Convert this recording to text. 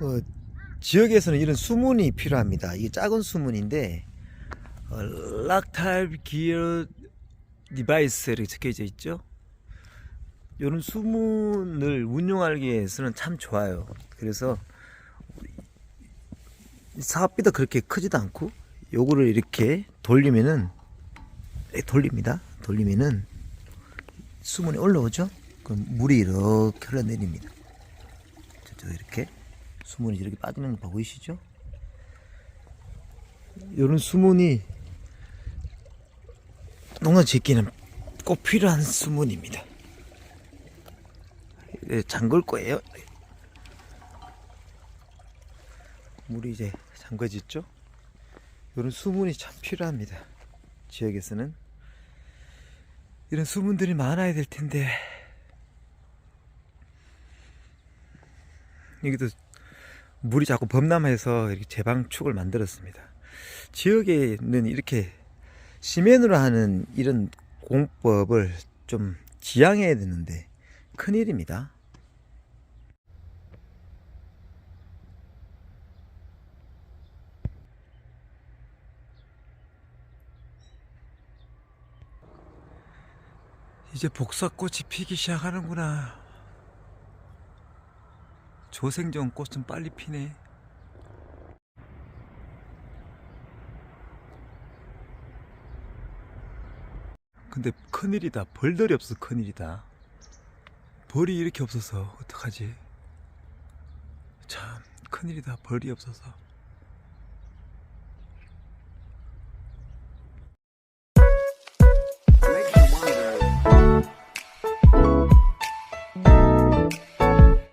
어, 지역에서는 이런 수문이 필요합니다. 이게 작은 수문인데 어, 락탈 기어 디바이스 이렇게 적혀져 있죠. 이런 수문을 운용하기 위해서는 참 좋아요. 그래서 사업비도 그렇게 크지도 않고 요거를 이렇게 돌리면은 이렇게 돌립니다. 돌리면은 수문이 올라오죠. 그럼 물이 이렇게 흘러내립니다. 저쪽 이렇게 수문이 이렇게 빠지는 거 보이시죠? 이런 수문이 농사 짓기는 꼭 필요한 수문입니다. 예, 잠글 거예요. 물이 이제 잠궈졌죠? 이런 수문이 참 필요합니다. 지역에서는 이런 수문들이 많아야 될 텐데 여기도 물이 자꾸 범람해서 이렇게 제방축을 만들었습니다. 지역에는 이렇게 시멘으로 하는 이런 공법을 좀 지양해야 되는데 큰일입니다. 이제 복사꽃이 피기 시작하는구나. 조생종 꽃은 빨리 피네. 근데 큰일이다. 벌들이 없어 큰일이다. 벌이 이렇게 없어서 어떡하지? 참 큰일이다. 벌이 없어서.